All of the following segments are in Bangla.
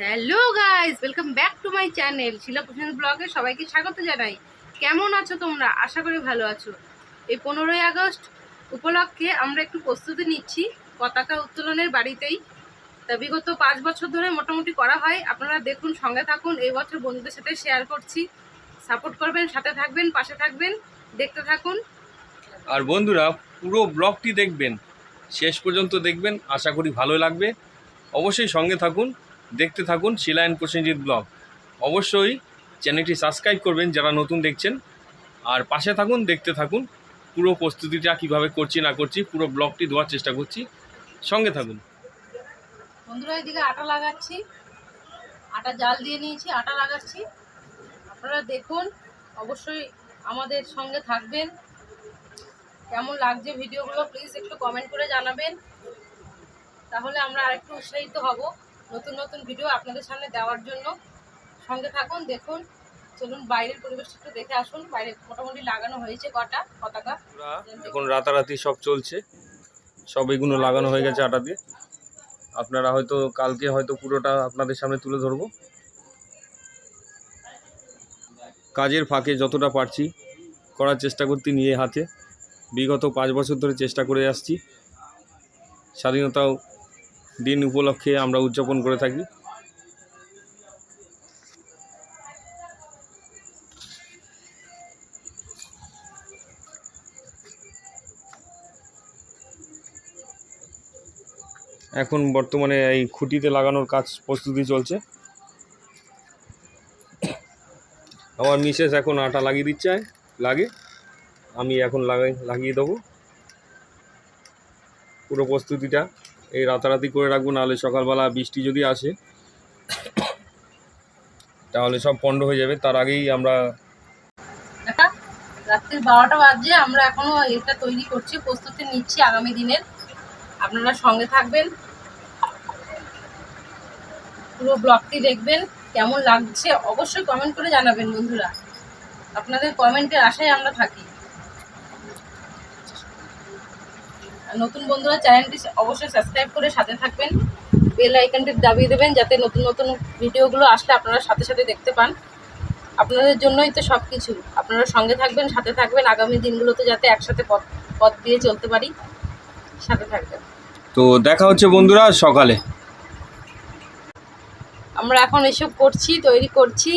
Hello guys, welcome back to my channel Shila Prashant ব্লগে সবাইকে স্বাগত জানাই। কেমন আছো তোমরা? আশা করি ভালো আছো। এই পনেরোই আগস্ট উপলক্ষে আমরা একটু প্রস্তুতি নিচ্ছি, পতাকা উত্তোলনের বাড়িতেই। তা বিগত পাঁচ বছর ধরে মোটামুটি করা হয়। আপনারা দেখুন, সঙ্গে থাকুন, এই বছর বন্ধুদের সাথে শেয়ার করছি। সাপোর্ট করবেন, সাথে থাকবেন, পাশে থাকবেন, দেখতে থাকুন। আর বন্ধুরা, পুরো ব্লগটি দেখবেন। শেষ পর্যন্ত দেখবেন, আশা করি ভালো লাগবে। অবশ্যই সঙ্গে থাকুন। দেখতে থাকুন শিলা অ্যান্ড প্রসেনজিৎ ব্লগ। অবশ্যই চ্যানেলটি সাবস্ক্রাইব করবেন যারা নতুন দেখছেন। আর পাশে থাকুন, দেখতে থাকুন, পুরো প্রস্তুতিটা কীভাবে করছি, না করছি, পুরো ব্লগটি দেওয়ার চেষ্টা করছি। সঙ্গে থাকুন। বন্ধুরা, এদিকে আটা লাগাচ্ছি। আটা জাল দিয়ে নিয়েছি, আটা লাগাচ্ছি। আপনারা দেখুন, অবশ্যই আমাদের সঙ্গে থাকবেন। কেমন লাগছে ভিডিওগুলো প্লিজ একটু কমেন্ট করে জানাবেন। তাহলে আমরা আরেকটু উৎসাহিত হব। নতুন নতুন ভিডিও আপনাদের সামনে দেওয়ার জন্য। সঙ্গে থাকুন দেখুন চলুন বাইরের পরিবেশটা একটু দেখে আসুন। বাইরে মোটামুটি লাগানো হয়েছে কটা পতাকা? এখন রাতারাতি সব চলছে। সব এগুলো লাগানো হয়ে গেছে আটা দিয়ে। আপনারা হয়তো কালকে হয়তো পুরোটা আপনাদের সামনে তুলে ধরবো। কাজের ফাঁকে যতটা পারছি করার চেষ্টা করতে নিয়ে হাতে। বিগত পাঁচ বছর ধরে চেষ্টা করে আসছি। স্বাধীনতা দিন উপলক্ষে আমরা উদযাপন করে থাকি। এখন বর্তমানে এই খুঁটিতে লাগানোর কাজ প্রস্তুতি চলছে। আমার মিসেস এখন আটা লাগিয়ে দিচ্ছে, লাগে। আমি এখন লাগাই, লাগিয়ে দেবো। পুরো প্রস্তুতিটা এই রাতারাতি করে রাখব, নাহলে সকালবেলা বৃষ্টি যদি আসে, তাহলে সব পণ্ড হয়ে যাবে। তার আগেই আমরা রাত্রির বারোটা বাজে, আমরা এখনও এটা তৈরি করছি, প্রস্তুতি নিচ্ছি আগামী দিনের। আপনারা সঙ্গে থাকবেন। পুরো ব্লগটি দেখবেন, কেমন লাগছে অবশ্যই কমেন্ট করে জানাবেন বন্ধুরা। আপনাদের কমেন্টের আশায় আমরা থাকি আর নতুন বন্ধুরা চ্যানেলটি অবশ্যই সাবস্ক্রাইব করে সাথে থাকবেন। বেল আইকনটি দাবিয়ে দেবেন যাতে নতুন নতুন ভিডিওগুলো আসলে আপনারা সাথে সাথে দেখতে পান। আপনাদের জন্যই তো সব কিছু আপনারা সঙ্গে থাকবেন সাথে থাকবেন। আগামী দিনগুলোতে যাতে একসাথে পথ পথ দিয়ে চলতে পারি সাথে থাকবেন। তো দেখা হচ্ছে বন্ধুরা সকালে। আমরা এখন এসব করছি তৈরি করছি।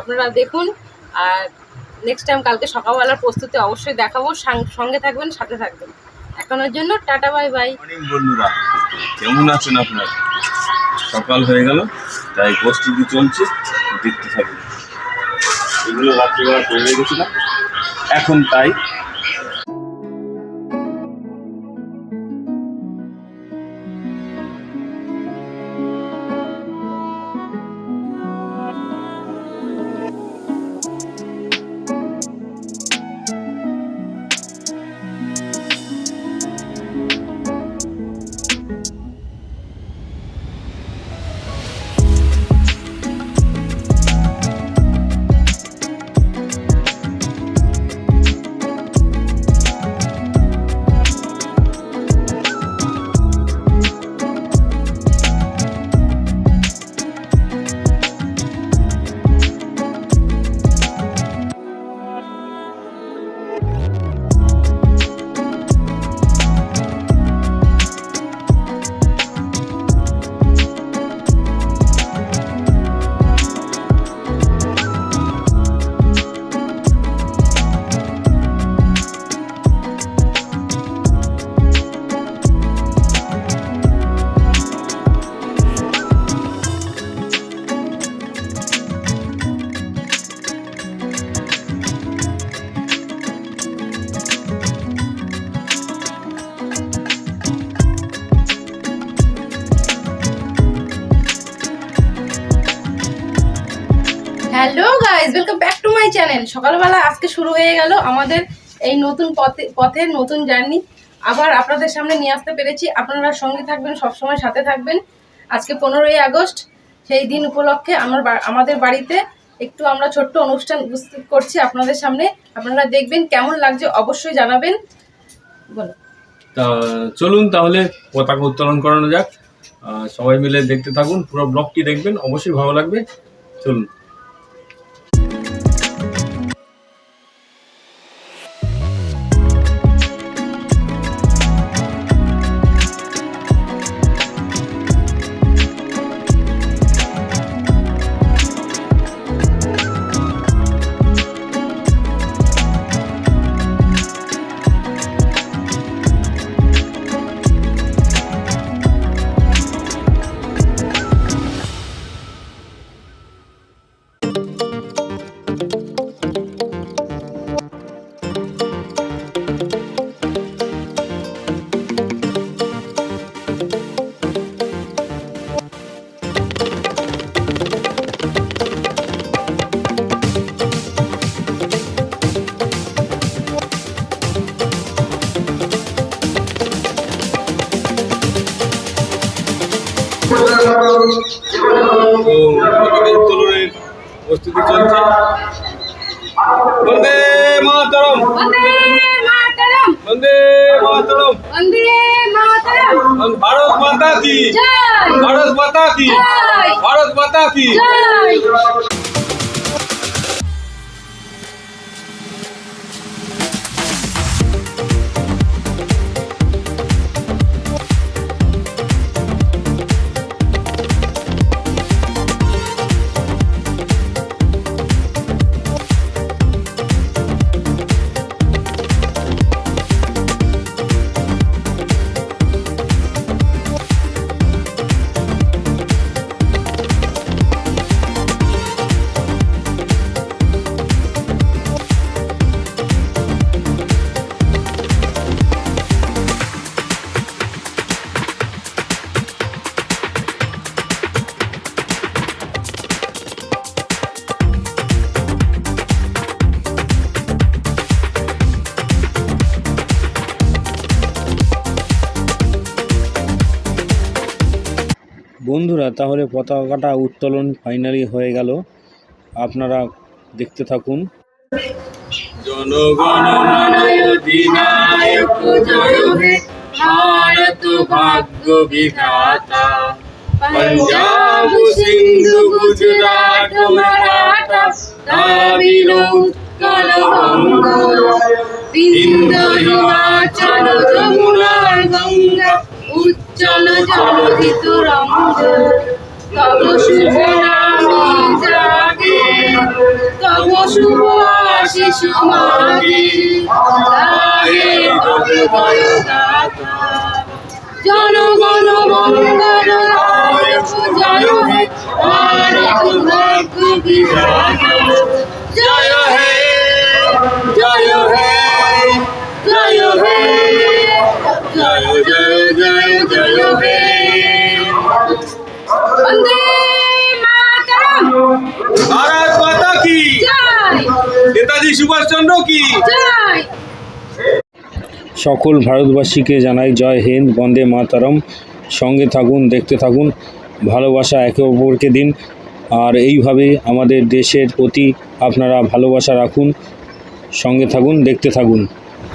আপনারা দেখুন আর নেক্সট টাইম কালকে সকালবেলার প্রস্তুতি অবশ্যই দেখাবো। সঙ্গে থাকবেন সাথে থাকবেন। এখনের জন্য, টাটা, বাই বাই। অনেক বন্ধুরা, কেমন আছেন আপনারা? সকাল হয়ে গেল, তাই প্রস্তুতি চলছে, দেখতে থাকুন। এগুলো রাত্রিবেলা করে গেছিলাম, এখন তাই মাই চ্যানেল। সকালবেলা আজকে শুরু হয়ে গেল আমাদের এই নতুন পথে পথের নতুন জার্নি। আবার আপনাদের সামনে নিয়ে আসতে পেরেছি। আপনারা সঙ্গে থাকবেন, সবসময় সাথে থাকবেন। আজকে পনেরোই আগস্ট, সেই দিন উপলক্ষে আমার আমাদের বাড়িতে একটু আমরা ছোট্ট অনুষ্ঠান উপস্থিত করছি আপনাদের সামনে। আপনারা দেখবেন কেমন লাগছে, অবশ্যই জানাবেন। বলো। তা, চলুন তাহলে পতাকা উত্তোলন করানো যাক। সবাই মিলে দেখতে থাকুন, পুরো ব্লগটি দেখবেন, অবশ্যই ভালো লাগবে। চলুন। বন্দে মাতরম বন্দে মাতরম বন্দে মাতরম বন্দে মাতরম ভারত মাতা কি জয় ভারত মাতা কি জয় ভারত বন্ধুরা তাহলে পতাকাটা উত্তোলন ফাইনালি হয়ে গেল। আপনারা দেখতে থাকুন। ভাগ্য বিধাতা। উজ্জ্বল জলধিত রঙ্গ তব শুভ নামে জাগে তব শুভ আশিস মাগে গাহে তব জয় জনগণ মঙ্গল জয় হে ভারত ভাগ্য বিধাতা জয় হে জয় ভারত মাতা কি? নেতাজি সুভাষচন্দ্র কি? সকল ভারতবাসীকে জানাই জয় হিন্দ বন্দে মাতারম। সঙ্গে থাকুন দেখতে থাকুন। ভালোবাসা একে অপরকে দিন। আর এইভাবে আমাদের দেশের প্রতি আপনারা ভালোবাসা রাখুন। সঙ্গে থাকুন দেখতে থাকুন।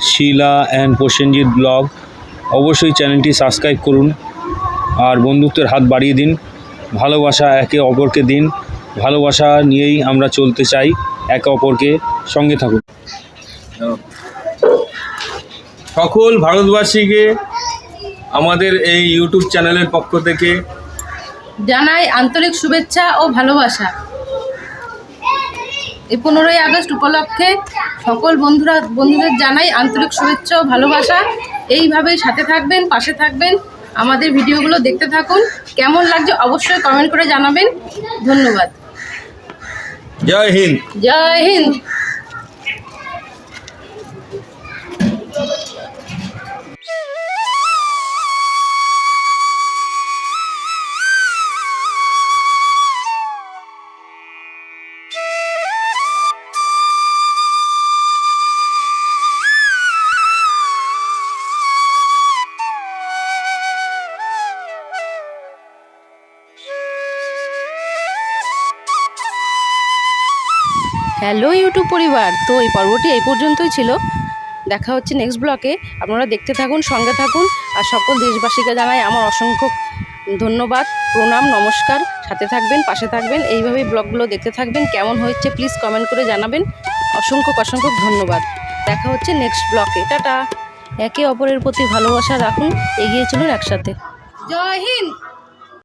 শিলা অ্যান্ড প্রসেনজিৎ ব্লগ অবশ্যই চ্যানেলটি সাবস্ক্রাইব করুন আর বন্ধুত্বের হাত বাড়িয়ে দিন, ভালোবাসা একে অপরকে দিন, ভালোবাসা নিয়েই আমরা চলতে চাই, একে অপরকে সঙ্গে থাকুন। সকল ভারতবাসীকে আমাদের এই ইউটিউব চ্যানেলের পক্ষ থেকে জানাই আন্তরিক শুভেচ্ছা ও ভালোবাসা। এই পনেরোই আগস্ট উপলক্ষে সকল বন্ধুরা, বন্ধুদের জানাই আন্তরিক শুভেচ্ছা ও ভালোবাসা। এইভাবেই সাথে থাকবেন পাশে থাকবেন। আমাদের ভিডিওগুলো দেখতে থাকুন। কেমন লাগছে অবশ্যই কমেন্ট করে জানাবেন। ধন্যবাদ। জয় হিন্দ। জয় হিন্দ। হ্যালো ইউটিউব পরিবার। তো এই পর্বটি এই পর্যন্তই ছিল। দেখা হচ্ছে নেক্সট ব্লকে আপনারা দেখতে থাকুন, সঙ্গে থাকুন। আর সকল দেশবাসীকে জানাই আমার অসংখ্য ধন্যবাদ, প্রণাম, নমস্কার। সাথে থাকবেন, পাশে থাকবেন। এইভাবেই ব্লগগুলো দেখতে থাকবেন। কেমন হয়েছে প্লিজ কমেন্ট করে জানাবেন। অসংখ্য অসংখ্য ধন্যবাদ। দেখা হচ্ছে নেক্সট ব্লকে টাটা। একে অপরের প্রতি ভালোবাসা রাখুন। এগিয়ে চলুন একসাথে। জয় হিন্দ!